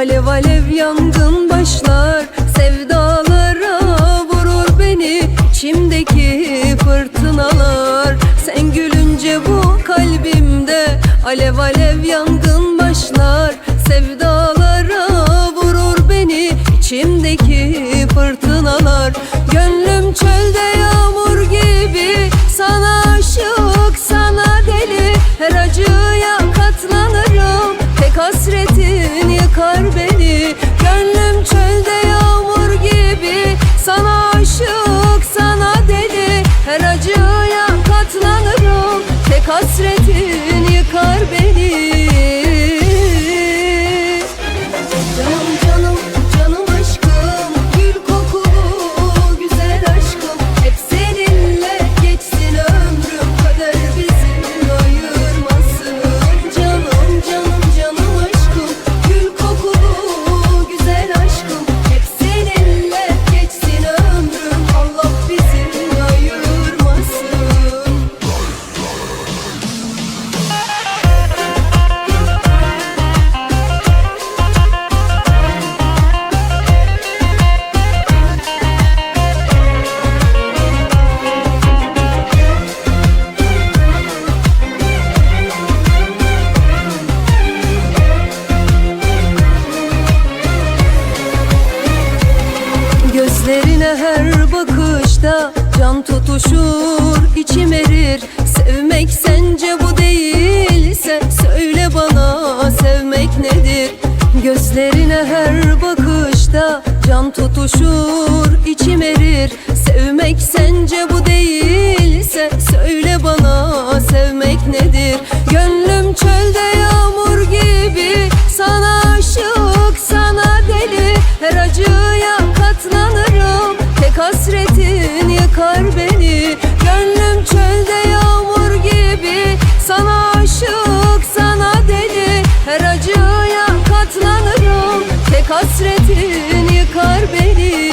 Alev alev yangın başlar Sevdalara vurur beni. İçimdeki fırtınalar Sen gülünce bu kalbimde. Alev alev yangın başlar Sevdalara Her bakışta can tutuşur içim erir. Sevmek sence bu değilse söyle bana sevmek nedir? Gözlerine her bakışta can tutuşur içim erir. Sevmek sence bu değilse söyle bana sevmek nedir? Gö Hasretin yıkar beni.